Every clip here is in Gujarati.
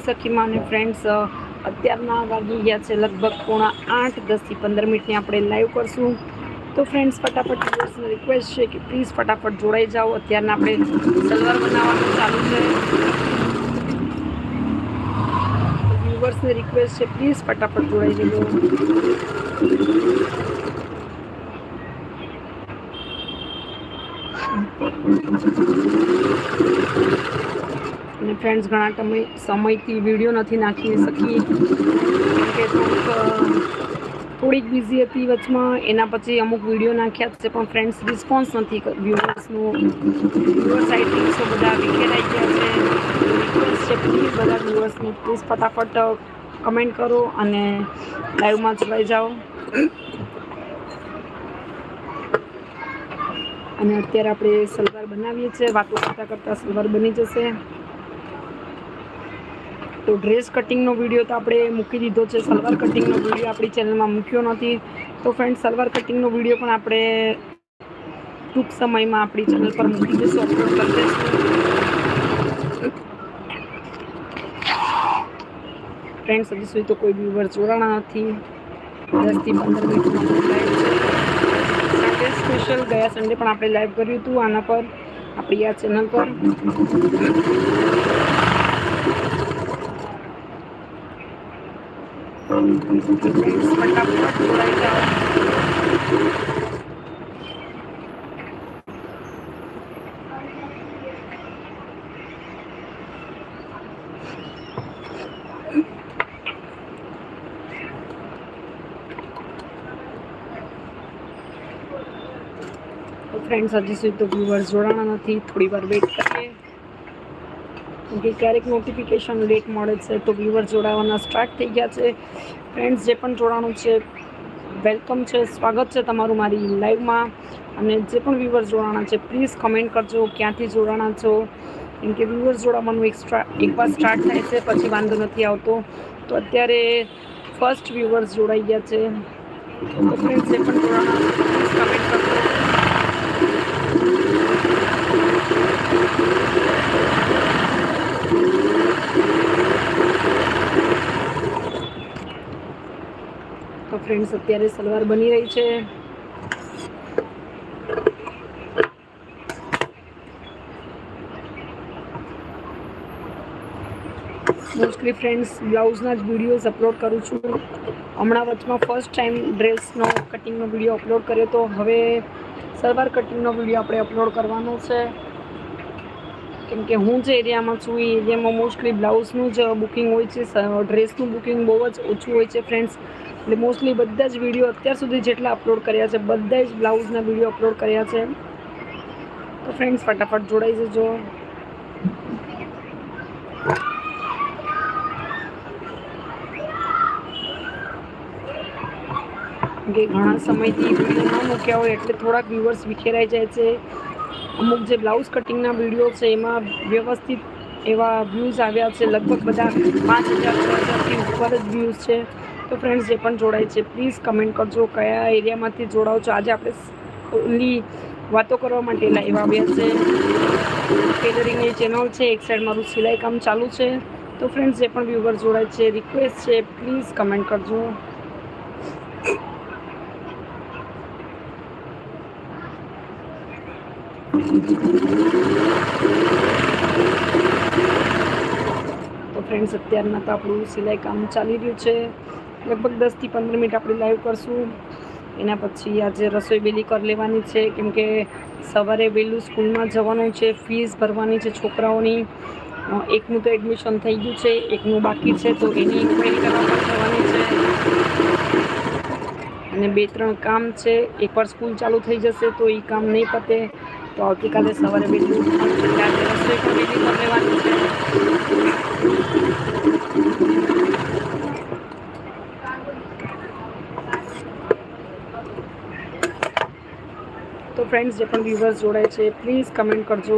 સખીમાં અને ફ્રેન્ડ્સ અત્યારના વાગી ગયા છે લગભગ પોણા આઠ, દસથી પંદર મિનિટની આપણે લાઈવ કરશું. તો ફ્રેન્ડ્સ ફટાફટ વ્યુઅર્સને રિક્વેસ્ટ છે કે પ્લીઝ ફટાફટ જોડાઈ જાઓ. અત્યારના આપણે સલવાર બનાવવાનું ચાલુ છે. વ્યુઅર્સને રિક્વેસ્ટ છે પ્લીઝ ફટાફટ જોડાઈ જજો અને ફ્રેન્ડ્સ ઘણા સમય સમયથી વીડિયો નથી નાખી શકી કેમ કે થોડીક બિઝી હતી વચમાં, એના પછી અમુક વીડિયો નાખ્યા છે પણ ફ્રેન્ડ્સ રિસ્પોન્સ નથી વ્યુઅર્સનું વ્યુઅર્સ આઈ થિંક બધા વિખેરાઈ ગયા છે. રિક્વેસ્ટ છે પ્લીઝ બધા વ્યુઅર્સને પ્લીઝ ફટાફટ કમેન્ટ કરો અને લાઈવમાં જોડાઈ જાઓ. અને અત્યારે આપણે સલવાર બનાવીએ છીએ. વાતો કરતાં કરતાં સલવાર બની જશે. તો ડ્રેસ કટિંગનો વીડિયો તો આપણે મૂકી દીધો છે. સલવાર કટિંગનો વીડિયો આપણી ચેનલમાં મૂક્યો નથી. તો ફ્રેન્ડ સલવાર કટિંગનો વીડિયો પણ આપણે ટૂંક સમયમાં આપણી ચેનલ પર મૂકી દઈશું. અપલોડ કરી દઈશું. ફ્રેન્ડ્સ હજી સુધી તો કોઈ વ્યુવર જોડાણા નથી. દસથી પંદર સન્ડે સ્પેશિયલ ગયા સન્ડે પણ આપણે લાઈવ કર્યું હતું આના પર, આપણી આ ચેનલ પર ફટાફટ જોડાઈ જાઓ તો ફ્રેન્ડ્સ હજી સુધી તો વ્યુઅર્સ જોડાણા નથી થોડી વાર વેઇટ કરીએ. કે ક્યારેક નોટિફિકેશન લેટ મળે છે તો વ્યુઅર જોડાવાના સ્ટાર્ટ થઈ ગયા છે. ફ્રેન્ડ્સ જે પણ જોડાણું છે વેલકમ છે, સ્વાગત છે તમારું મારી લાઈવમાં અને જે પણ વ્યુઅર જોડાણા છે પ્લીઝ કમેન્ટ કરજો, ક્યાંથી જોડાણા છો? કેમ કે વ્યુઅર જોડાવાનું એક્સ્ટ્રા એકવાર સ્ટાર્ટ થાય છે, પછી વાંધો નથી આવતો. તો અત્યારે ફર્સ્ટ વ્યુઅર્સ જોડાઈ ગયા છે. તો ફ્રેન્ડ્સ જે પણ જોડાણા પ્લીઝ કમેન્ટ કરજો. ફ્રેન્ડ્સ અત્યારે સલવાર બની રહી છે. મોસ્ટલી ફ્રેન્ડ્સ બ્લાઉઝના જ વિડીયોઝ અપલોડ કરું છું. હમણાં વચમાં ફર્સ્ટ ટાઈમ ડ્રેસનો કટિંગનો વીડિયો અપલોડ કર્યો તો હવે સલવાર કટિંગનો વીડિયો આપણે અપલોડ કરવાનો છે. કેમ કે હું જે એરિયામાં છું, એ એરિયામાં મોસ્ટલી બ્લાઉઝનું જ બુકિંગ હોય છે ડ્રેસનું બુકિંગ બહુ જ ઓછું હોય છે ફ્રેન્ડ્સ એટલે મોસ્ટલી બધા જ વીડિયો અત્યાર સુધી જેટલા અપલોડ કર્યા છે બધા જ બ્લાઉઝના વીડિયો અપલોડ કર્યા છે. તો ફ્રેન્ડ્સ ફટાફટ જોડાઈ જજો. કે ઘણા સમયથી વીડિયો ન મૂક્યા હોય એટલે થોડાક વ્યુઅર્સ વિખેરાઈ જાય છે. અમુક જે બ્લાઉઝ કટિંગના વીડિયો છે, એમાં વ્યવસ્થિત એવા વ્યૂઝ આવ્યા છે. લગભગ બધા પાંચ હજાર, છ હજારથી ઉપર જ વ્યૂઝ છે. તો ફ્રેન્ડ્સ જે પણ જોડાય છે પ્લીઝ કમેન્ટ કરજો કયા એરિયામાંથી જોડાઓ છો. આજે આપણે ઓનલી વાતો કરવા માટે લાઈવ આવ્યા છે. ટેલરિંગની ચેનલ છે, એક સાઈડ મારું સિલાઈ કામ ચાલુ છે. તો ફ્રેન્ડ્સ જે પણ વ્યુવર જોડાય છે રિક્વેસ્ટ છે પ્લીઝ કમેન્ટ કરજો. તો ફ્રેન્ડ્સ અત્યારના તો આપણું સિલાઈ કામ ચાલી રહ્યું છે. લગભગ દસથી પંદર મિનિટ આપણે લાઈવ કરશું. એના પછી આજે રસોઈ વહેલી કરી લેવાની છે. કેમ કે સવારે વહેલું સ્કૂલમાં જવાનું છે ફીસ ભરવાની છે છોકરાઓની. એકનું તો એડમિશન થઈ ગયું છે, એકનું બાકી છે, તો એની ઇન્ક્વાયરી કરવા જવાની છે. અને બે ત્રણ કામ છે. એકવાર સ્કૂલ ચાલુ થઈ જશે તો એ કામ નહીં પતે. તો આવતીકાલે સવારે વહેલું રસોઈ વહેલી કરી લેવાની છે. તો ફ્રેન્ડ્સ જે પણ વ્યૂવર્સ જોડાય છે પ્લીઝ કમેન્ટ કરજો.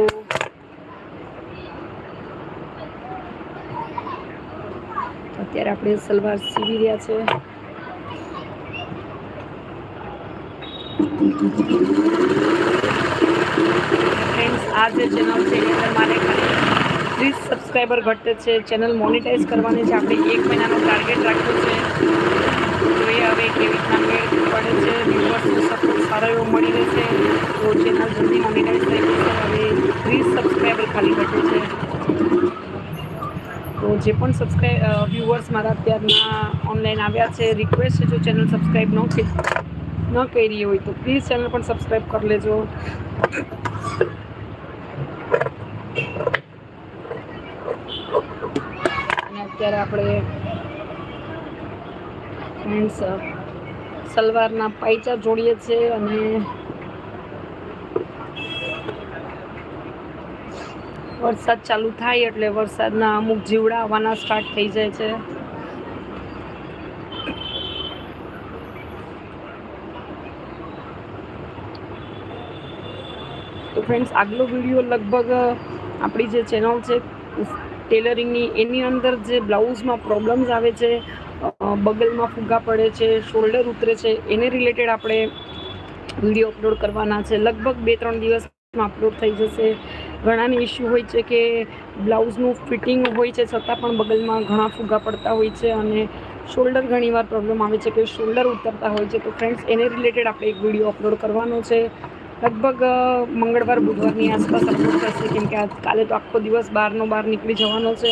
અત્યારે આપણે સલવાર સીવી રહ્યા છે. ફ્રેન્ડ્સ આ જે ચેનલ છે એની મારે ખાલી ત્રીસ સબસ્ક્રાઈબર ઘટે છે. ચેનલ મોનિટાઈઝ કરવાની છે. આપણે એક મહિનાનો ટાર્ગેટ રાખ્યો છે. હવે કેવી રીતના મેળ પડે છે વ્યુઅર્સનો સપોર્ટ સારો એવો મળી રહેશે તો ચેનલ જલ્દી મોનિટાઈઝ થઈ જશે હવે ત્રીસ સબસ્ક્રાઈબર ખાલી ઘટે છે. તો જે પણ સબસ્ક્રાઈબ વ્યુઅર્સ મારા અત્યારના ઓનલાઈન આવ્યા છે રિક્વેસ્ટ છે, જો ચેનલ સબસ્ક્રાઈબ ન ન કરી હોય તો પ્લીઝ ચેનલ પણ સબસ્ક્રાઈબ કરી લેજો. અને અત્યારે આપણે ફ્રેન્ડ્સ સલવારના પાયચા જોડીએ છીએ અને વરસાદ ચાલુ થાય એટલે વરસાદના અમુક જીવડા આવવાના સ્ટાર્ટ થઈ જાય છે. તો ફ્રેન્ડ્સ, આગલો વીડિયો લગભગ આપણી જે ચેનલ છે, ટેલરિંગની, એની અંદર જે બ્લાઉઝમાં પ્રોબ્લેમ્સ આવે છે બગલમાં ફુગ્ગા પડે છે, શોલ્ડર ઉતરે છે, એને રિલેટેડ આપણે વીડિયો અપલોડ કરવાના છે. લગભગ બે ત્રણ દિવસમાં અપલોડ થઈ જશે. ઘણાને ઇસ્યુ હોય છે કે બ્લાઉઝનું ફિટિંગ હોય છે, છતાં પણ બગલમાં ઘણા ફુગ્ગા પડતા હોય છે અને શોલ્ડર ઘણીવાર પ્રોબ્લેમ આવે છે કે શોલ્ડર ઉતરતા હોય છે. તો ફ્રેન્ડ્સ એને રિલેટેડ આપણે એક વીડિયો અપલોડ કરવાનો છે. લગભગ મંગળવાર, બુધવારની આસપાસ અપલોડ થશે, કેમ કે આજ કાલે તો આખો દિવસ બહારનો બહાર નીકળી જવાનો છે.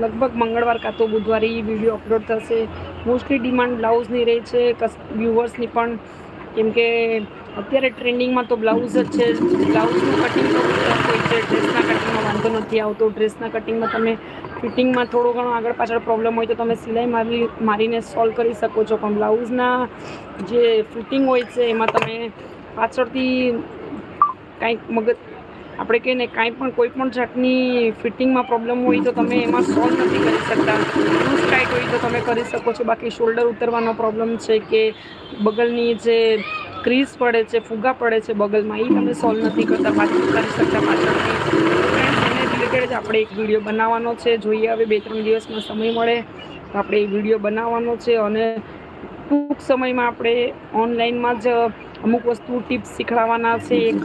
લગભગ મંગળવાર કાં તો બુધવારે એ વીડિયો અપલોડ થશે. મોસ્ટલી ડિમાન્ડ બ્લાઉઝની રહે છે કસ વ્યુઅર્સની પણ. કેમ કે અત્યારે ટ્રેન્ડિંગમાં તો બ્લાઉઝ જ છે. બ્લાઉઝનું કટિંગ હોય છે ડ્રેસના કટિંગમાં વાંધો નથી આવતો. ડ્રેસના કટિંગમાં તમે ફિટિંગમાં થોડો ઘણો આગળ પાછળ પ્રોબ્લેમ હોય તો તમે સિલાઈ મારી, મારીને સોલ્વ કરી શકો છો. પણ બ્લાઉઝના જે ફિટિંગ હોય છે, એમાં તમે પાછળથી કાંઈક મગજ આપણે કહીએ ને, કાંઈ પણ, કોઈ પણ જાતની ફિટિંગમાં પ્રોબ્લેમ હોય તો તમે એમાં સોલ્વ નથી કરી શકતા. લૂઝ ટાઈટ હોય તો તમે કરી શકો છો. બાકી શોલ્ડર ઉતરવાનો પ્રોબ્લેમ છે કે બગલની જે ક્રીઝ પડે છે, ફુગા પડે છે બગલમાં એ તમે સોલ્વ નથી કરતા પાછળ કરી શકતા પાછળથી એને રિલેટેડ જ આપણે એક વીડિયો બનાવવાનો છે. જોઈએ હવે બે, ત્રણ દિવસમાં સમય મળે તો આપણે એ વીડિયો બનાવવાનો છે અને ટૂંક સમયમાં આપણે ઓનલાઈનમાં જ અમુક વસ્તુ ટિપ્સ શીખવાડવાના છે. એક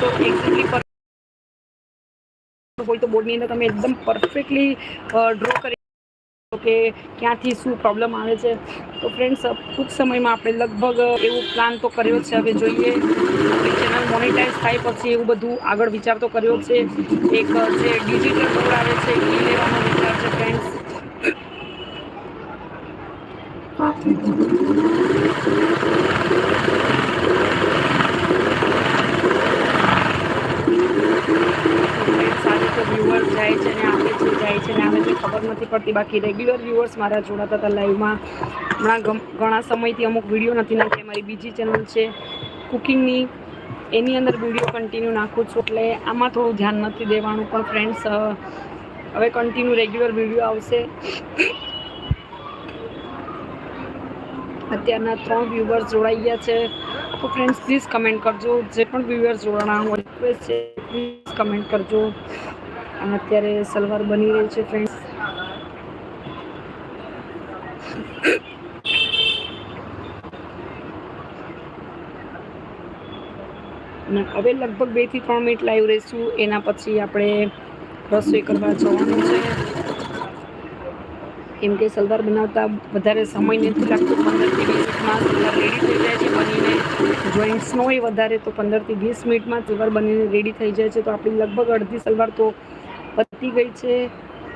તો આપણે હોય તો બોર્ડની અંદર તમે એકદમ પરફેક્ટલી ડ્રો કરી કે ક્યાંથી શું પ્રોબ્લેમ આવે છે. તો ફ્રેન્ડ્સ ટૂંક સમયમાં આપણે લગભગ એવું પ્લાન તો કર્યો છે. હવે જોઈએ ચેનલ મોનિટાઈઝ થાય પછી એવું બધું આગળ વિચાર તો કર્યો છે. એક જે ડિજિટલ બોર્ડ આવે છે, એ લેવાનો વિચાર છે ફ્રેન્ડ્સ સારી તો વ્યુઅર્સ જાય છે ને આવે છે જાય છે ને આવે છે ખબર નથી પડતી બાકી રેગ્યુલર વ્યુઅર્સ મારા જોડાતા હતા લાઈવમાં હમણાં ઘણા સમયથી અમુક વીડિયો નથી નાખી મારી બીજી ચેનલ છે કુકિંગની એની અંદર વીડિયો કન્ટિન્યુ નાખું છું એટલે આમાં થોડું ધ્યાન નથી દેવાનું પણ ફ્રેન્ડ્સ હવે કન્ટિન્યુ રેગ્યુલર વીડિયો આવશે. અત્યારના ત્રણ વ્યૂવર્સ જોડાઈ ગયા છે. તો ફ્રેન્ડ્સ પ્લીઝ કમેન્ટ કરજો. જે પણ વ્યૂવર્સ જોડાણા હોય રિક્વેસ્ટ છે પ્લીઝ કમેન્ટ કરજો. અને અત્યારે સલવાર બની રહી છે ફ્રેન્ડ્સ અને હવે લગભગ બેથી ત્રણ મિનિટ લાઈવ રહીશું. એના પછી આપણે રસોઈ કરવા જવાનું છે. કેમ કે સલવાર બનાવતા વધારે સમય નથી લાગતો પંદરથી વીસ મિનિટમાં સલવાર રેડી થઈ જાય છે બનીને. જોઈન્ટ્સનો હોય વધારે તો પંદરથી વીસ મિનિટમાં સલવાર બનીને રેડી થઈ જાય છે. તો આપણી લગભગ અડધી સલવાર તો પતી ગઈ છે.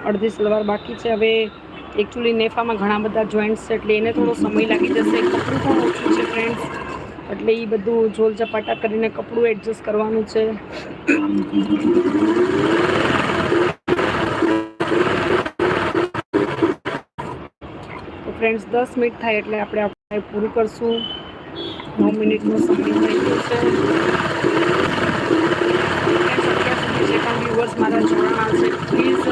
અડધી સલવાર બાકી છે. હવે એકચ્યુઅલી નેફામાં ઘણા બધા જોઈન્ટ્સ છે, એટલે એને થોડો સમય લાગી જશે. કપડું પણ ઓછું છે ફ્રેન્ડ્સ એટલે એ બધું ઝોલ ઝપાટા કરીને કપડું એડજસ્ટ કરવાનું છે. ફ્રેન્ડ્સ, દસ મિનિટ થાય એટલે આપણે આપણે પૂરું કરશું. નવ મિનિટનો સમય થઈ ગયો છે. અત્યાર સુધી જે પણ જોડાણા છે પ્લીઝ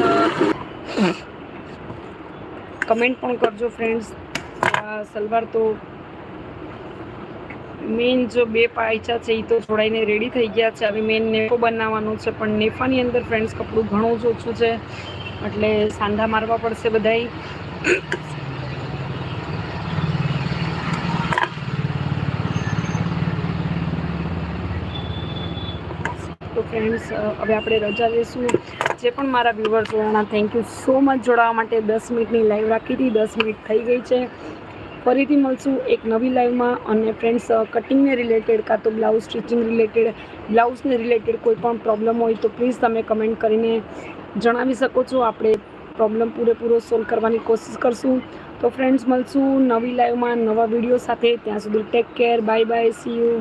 કમેન્ટ પણ કરજો ફ્રેન્ડ્સ. સલવાર તો મેઇન જો બે પાયચા છે એ તો જોડાઈને રેડી થઈ ગયા છે. હવે મેઇન નેફો બનાવવાનો છે, પણ નેફાની અંદર ફ્રેન્ડ્સ, કપડું ઘણું જ ઓછું છે. એટલે સાંધા મારવા પડશે બધાય. ફ્રેન્ડ્સ હવે આપણે રજા લઈશું. જે પણ મારા વ્યુઅર્સ જોડાણા થેન્ક યુ સો મચ જોડાવા માટે દસ મિનિટની લાઈવ રાખી હતી દસ મિનિટ થઈ ગઈ છે. ફરીથી મળશું એક નવી લાઈવમાં અને ફ્રેન્ડ્સ કટિંગને રિલેટેડ કાં તો બ્લાઉઝ સ્ટિચિંગ રિલેટેડ બ્લાઉઝને રિલેટેડ કોઈ પણ પ્રોબ્લેમ હોય તો પ્લીઝ તમે કમેન્ટ કરીને જણાવી શકો છો. આપણે પ્રોબ્લેમ પૂરેપૂરો સોલ્વ કરવાની કોશિશ કરશું. તો ફ્રેન્ડ્સ મળશું નવી લાઈવમાં નવા વીડિયો સાથે. ત્યાં સુધી take care bye bye see you